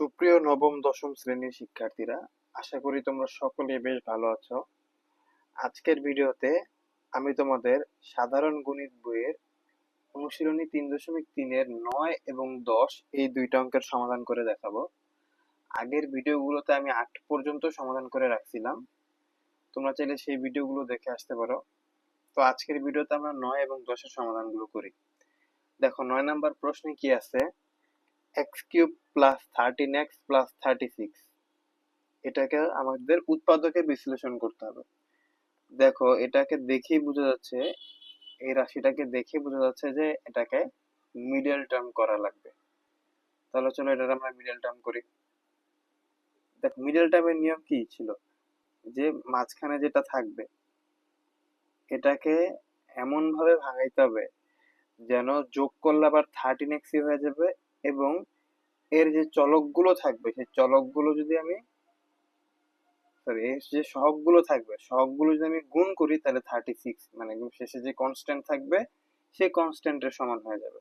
সুপ্রিয় নবম, দশম শ্রেণির শিক্ষার্থীরা, আশা করি তোমরা সকলে বেশ ভালো আছো। আজকের ভিডিওতে আমি তোমাদের সাধারণ গণিত বইয়ের অনুশীলনী তিন দশমিক তিনের নয় এবং দশ এই দুইটা অঙ্কের সমাধান করে দেখাবো। আগের ভিডিওগুলোতে আমি আট পর্যন্ত সমাধান করে রাখছিলাম। তোমরা চাইলে সেই ভিডিওগুলো দেখে আসতে পারো। তো আজকের ভিডিওতে আমরা নয় এবং দশের সমাধানগুলো করি। দেখো, নয় নাম্বার প্রশ্নে কি আছে? X cube plus thirteen X plus thirty six. এটাকে আমাদের উৎপাদকে বিশ্লেষণ করতে হবে। দেখো, এটাকে দেখেই বোঝা যাচ্ছে, এই রাশিটাকে দেখে বোঝা যাচ্ছে যে এটাকে মিডল টার্ম করা লাগবে। তাহলে চলো এটা আমরা মিডল টার্ম করি। দেখ মিডল টার্মের নিয়ম কি ছিল? যে মাঝখানে যেটা থাকবে, এটাকে এমন ভাবে ভাঙাইতে হবে যেন যোগ করলে আবার থার্টিন এক্সই হয়ে যাবে এবং এর যে চলকগুলো থাকবে, সেই চলকগুলো যদি আমি সরি এর যে সহগগুলো থাকবে, সহগগুলো যদি আমি গুণ করি, তাহলে থার্টি সিক্স মানে শেষে যে কনস্ট্যান্ট থাকবে সেই কনস্ট্যান্টের সমান হয়ে যাবে।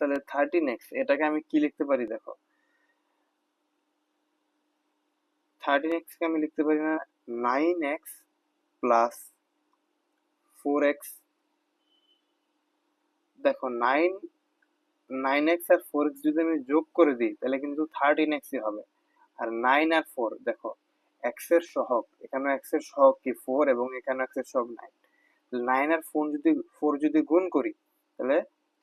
তাহলে থার্টিন এক্স এটাকে আমি কি লিখতে পারি দেখো? থার্টি এক্স কে আমি লিখতে পারি না nine X plus four X দেখো নাইন নাইন এক্স আর ফোর এক্স যদি আমি যোগ করে দিই, তাহলে কিন্তু থার্টিন এক্সই হবে। আর নাইন আর ফোর দেখো এক্সের সহগ, এখানে এক্সের সহগ কি ফোর এবং এখানে এক্সের সহগ নাইন নাইন আর ফোর যদি ফোর যদি গুণ করি, তাহলে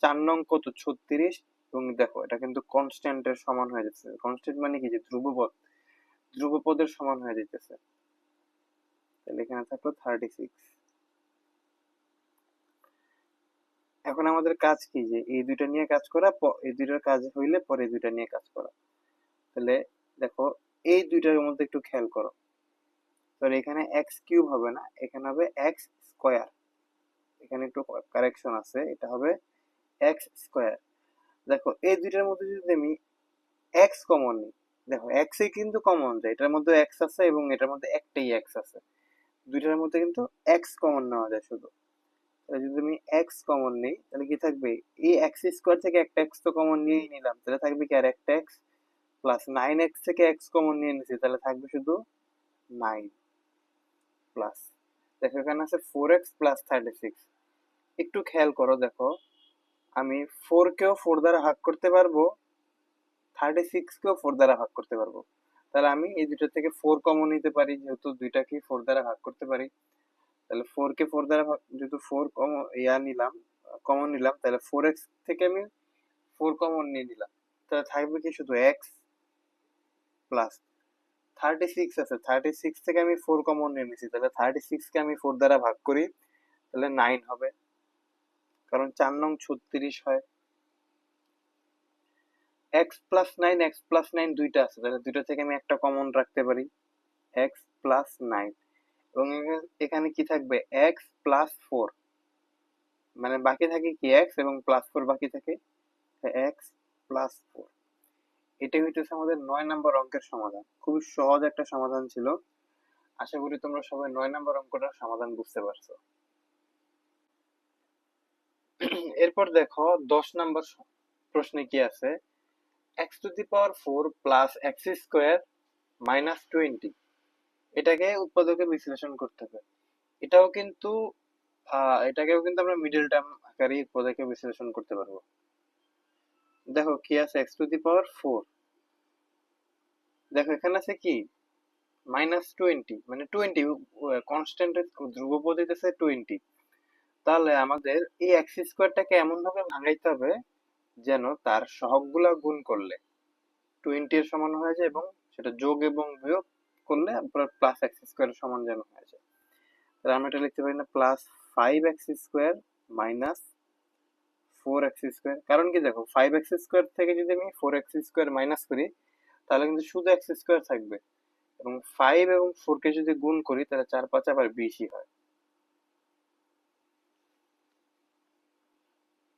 চার নং কত? ছত্রিশ। এবং দেখো, এটা কিন্তু কনস্ট্যান্টের সমান হয়ে যাচ্ছে। কনস্ট্যান্ট মানে কি? যে ধ্রুবপদ। ধ্রুবপদের সমান হয়ে যেতেছে তাহলে এখানে থাকল থার্টি সিক্স এখন আমাদের কাজ কি? যে এই দুইটা নিয়ে কাজ করা এই দুইটার কাজ হইলে পরে এই দুইটা নিয়ে কাজ করা। তাহলে দেখো, এই দুইটার মধ্যে একটু খেয়াল করো। তাহলে এখানে এক্স কিউব হবে না, এখানে হবে এক্স স্কোয়ার এখানে একটু কারেকশন আছে, এটা হবে এক্স স্কোয়ার দেখো, এই দুইটার মধ্যে যদি আমি এক্স কমন নিই, দেখো এক্স কিন্তু কমন যায় এটার মধ্যে এক্স আছে এবং এটার মধ্যে একটাই এক্স আছে। দুইটার মধ্যে কিন্তু এক্স কমন নেওয়া যায় শুধু। তাহলে যদি আমি এক্স কমন নিই, তাহলে কি থাকবে? এই এক্স স্কোয়ার থেকে একটা এক্স তো কমন নিয়েই নিলাম, তাহলে থাকবে কি আর একটা এক্স প্লাস নাইন এক্স থেকে এক্স কমন নিয়ে নিছি, তাহলে থাকবে শুধু নাইন প্লাস দেখো এখানে আছে four X plus thirty six একটু খেয়াল করো, দেখো, আমি ফোর কেও ফোর দ্বারা ভাগ করতে পারব থার্টি সিক্স কেও ফোর দ্বারা ভাগ করতে পারব। তাহলে আমি এই দুটো থেকে ফোর কমন নিতে পারি, যেহেতু দুইটাকে ফোর দ্বারা ভাগ করতে পারি। তাহলে ফোর কে ফোর দ্বারা যেহেতু ফোর কম ইয়া নিলাম কমন নিলাম, তাহলে ফোর এক্স থেকে আমি ফোর কমন নিয়ে নিলাম। তাহলে থাকবে কি শুধু এক্স প্লাস থার্টি সিক্স আছে। থার্টি সিক্স থেকে আমি ফোর কমন নিয়ে নিছি। তাহলে থার্টি সিক্সকে আমি ফোর দ্বারা ভাগ করি, তাহলে নাইন হবে। কারণ চার নং ছত্রিশ হয়। X plus nine X plus nine দুইটা আছে। তাহলে দুইটা থেকে আমি একটা কমন রাখতে পারি। এক্স প্লাস নাইন এবং এখানে কি থাকবে? এক্স প্লাস ফোর মানে বাকি থাকে কি এক্স এবং প্লাস ফোর বাকি থাকে? এক্স প্লাস ফোর এটাই হইতেছে আমাদের নয় নম্বর অঙ্কের সমাধান। খুবই সহজ একটা সমাধান ছিল। আশা করি তোমরা সবাই নয় নম্বর অঙ্কটার সমাধান বুঝতে পারছ। এরপর দেখো, দশ নম্বর প্রশ্নে কি আছে? X to the power four plus X square minus twenty এটাকে উৎপাদকে বিশ্লেষণ করতে হবে। এটাও কিন্তু এটাকেও কিন্তু আমরা মিডল টার্ম আকারে উৎপাদকে বিশ্লেষণ করতে পারব। দেখো, কি আছে? X to the power four দেখো, এখানে আছে কি? মাইনাস টোয়েন্টি মানে টোয়েন্টি কনস্ট্যান্ট ধ্রুবপদ হইতেছে টোয়েন্টি তাহলে আমাদের এই এক্স স্কোয়ারটাকে এমন ভাবে ভাঙাইতে হবে যেন তার সহগগুলা গুণ করলে। টোয়েন্টি এর সমান হয়ে যায় এবং সেটা যোগ এবং বিয়োগ করলে আপনার প্লাস এক্স স্কোয়ার সমান যেন হয়ে যায়। তাহলে আমরা এটা লিখতে পারি না plus five X square minus four X square কারণ কি দেখো ফাইভ এক্স স্কোয়ার থেকে যদি আমি ফোর এক্স স্কোয়ার মাইনাস করি, তাহলে কিন্তু শুধু এক্স স্কোয়ার থাকবে। এবং ফাইভ এবং ফোরকে যদি গুণ করি, তাহলে চার পাঁচ আবার বিশই হয়।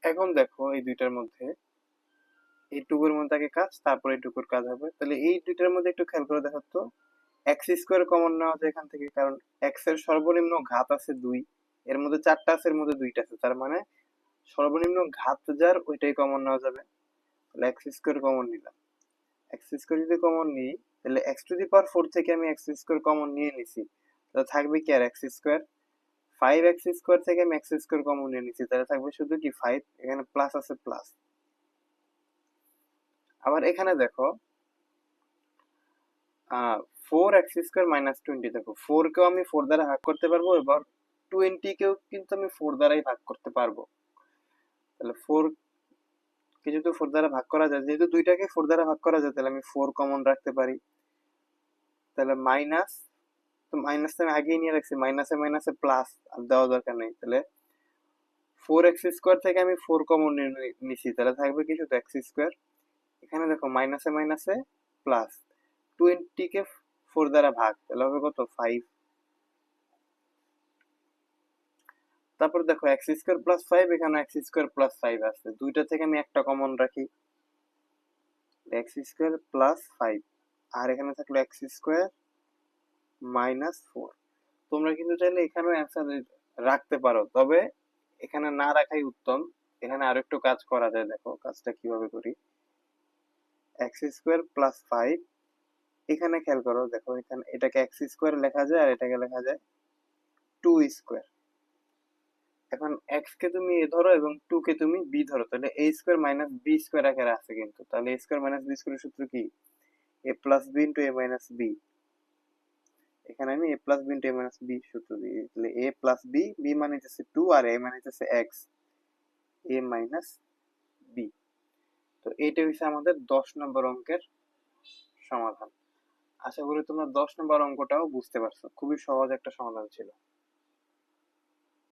এখন দেখো এই দুইটার মধ্যে, এইটুকুর মধ্যে আগে কাজ, তারপরে এইটুকুর কাজ হবে। তাহলে এই দুইটার মধ্যে একটু খেয়াল করে দেখো তো এক্স স্কোয়ার কমন নেওয়া যায় এখান থেকে, কারণ এক্সের সর্বনিম্ন ঘাত আছে দুই, এর মধ্যে চারটা আছে, এর মধ্যে দুইটা আছে, তার মানে সর্বনিম্ন ঘাত যার, ওইটাই কমন নেওয়া যাবে। তাহলে এক্স স্কোয়ার কমন নিলাম। এক্স স্কোয়ার যদি কমন নিই, তাহলে X to the power four থেকে আমি এক্স স্কোয়ার কমন নিয়ে নিছি। তাহলে থাকবে কি আর X square five X square থেকে আমি এক্স স্কোয়ার কমন নিয়ে নিছি, তাহলে থাকবে শুধু কি ফাইভ এখানে প্লাস আছে প্লাস আবার এখানে দেখো four X square minus twenty দেখো। ফোর কেও আমি ফোর দ্বারা ভাগ করতে পারব, এবার টোয়েন্টি কেও কিন্তু আমি ফোর দ্বারাই ভাগ করতে পারব। তাহলে ফোর কে যেহেতু ফোর দ্বারা ভাগ করা যায়, যেহেতু দুইটাকে ফোর দ্বারা ভাগ করা যায়, তাহলে আমি ফোর কমন রাখতে পারি। তাহলে মাইনাস তো মাইনাস আমি আগেই নিয়ে রাখছি মাইনাসে মাইনাসে প্লাস আর দেওয়া দরকার নেই। তাহলে ফোর এক্স স্কোয়ার থেকে আমি ফোর কমন নিছি, তাহলে থাকবে কি শুধু এক্স স্কোয়ার এখানে দেখো মাইনাসে মাইনাসে প্লাস টোয়েন্টি কে ফোর দ্বারা ভাগ, তাহলে হবে কত? ফাইভ তারপর দেখো এক্স স্কোয়ার প্লাস ফাইভ এখানে এক্স স্কোয়ার প্লাস ফাইভ আছে। দুইটা থেকে আমি একটা কমন রাখি। এক্স স্কোয়ার প্লাস ফাইভ আর এখানে থাকল এক্স স্কোয়ার মাইনাস ফোর তোমরা কিন্তু চাইলে এখানেও অ্যান্সার রাখতে পারো। তবে এখানে না রাখাই উত্তম। এখানে আরও একটু কাজ করা যায়, দেখো, কাজটা কীভাবে করি। এক্স স্কোয়ার প্লাস ফাইভ এখানে খেয়াল করো, দেখো এখানে, এটাকে এক্স স্কোয়ার লেখা যায় আর এটাকে লেখা যায় টু স্কোয়ার এখন এক্স কে তুমি এ ধরো এবং টু কে তুমি বি ধরো, তাহলে A square minus B square আকারে আছে কিন্তু। তাহলে A square minus B square সূত্র কি? A plus B into A minus B এখানে আমি A plus B into A minus B সূত্র দিই, তাহলে এ প্লাস বি বি মানে হচ্ছে টু আর এ মানে হচ্ছে এক্স এ মাইনাস বি তো এইটা হচ্ছে আমাদের দশ নম্বর অঙ্কের সমাধান। আশা করি তোমরা দশ নম্বর অঙ্কটাও বুঝতে পারছ। খুবই সহজ একটা সমাধান ছিল।